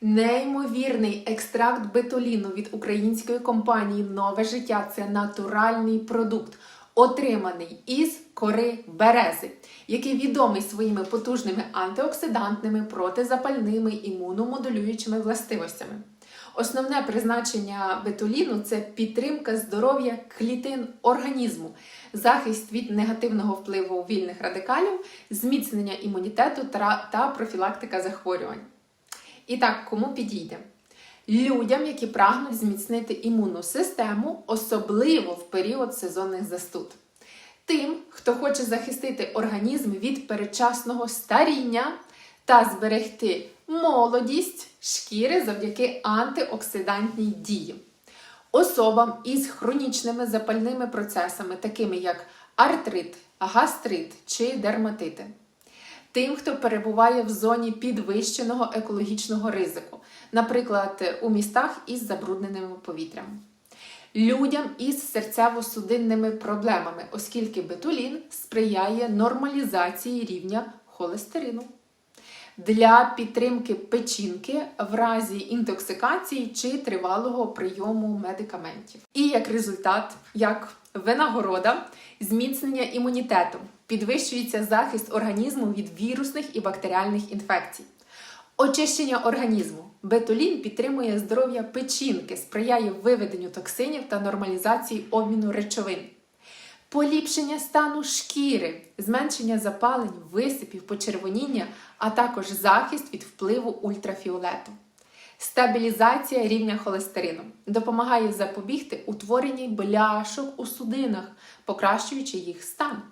Неймовірний екстракт бетоліну від української компанії Нове життя це натуральний продукт, отриманий із кори берези, який відомий своїми потужними антиоксидантними, протизапальними, імуномодулюючими властивостями. Основне призначення бетоліну це підтримка здоров'я клітин організму, захист від негативного впливу вільних радикалів, зміцнення імунітету та профілактика захворювань. І так, кому підійде? Людям, які прагнуть зміцнити імунну систему, особливо в період сезонних застуд. Тим, хто хоче захистити організм від передчасного старіння та зберегти молодість шкіри завдяки антиоксидантній дії. Особам із хронічними запальними процесами, такими як артрит, гастрит чи дерматити. Тим, хто перебуває в зоні підвищеного екологічного ризику, наприклад, у містах із забрудненим повітрям. Людям із серцево-судинними проблемами, оскільки бетулін сприяє нормалізації рівня холестерину. Для підтримки печінки в разі інтоксикації чи тривалого прийому медикаментів. І як результат, як винагорода, зміцнення імунітету, підвищується захист організму від вірусних і бактеріальних інфекцій. Очищення організму. Бетолін підтримує здоров'я печінки, сприяє виведенню токсинів та нормалізації обміну речовин. Поліпшення стану шкіри, зменшення запалень, висипів, почервоніння, а також захист від впливу ультрафіолету. Стабілізація рівня холестерину допомагає запобігти утворенню бляшок у судинах, покращуючи їх стан.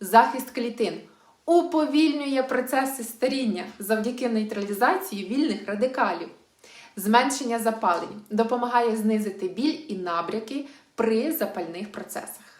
Захист клітин уповільнює процеси старіння завдяки нейтралізації вільних радикалів. Зменшення запалень допомагає знизити біль і набряки при запальних процесах.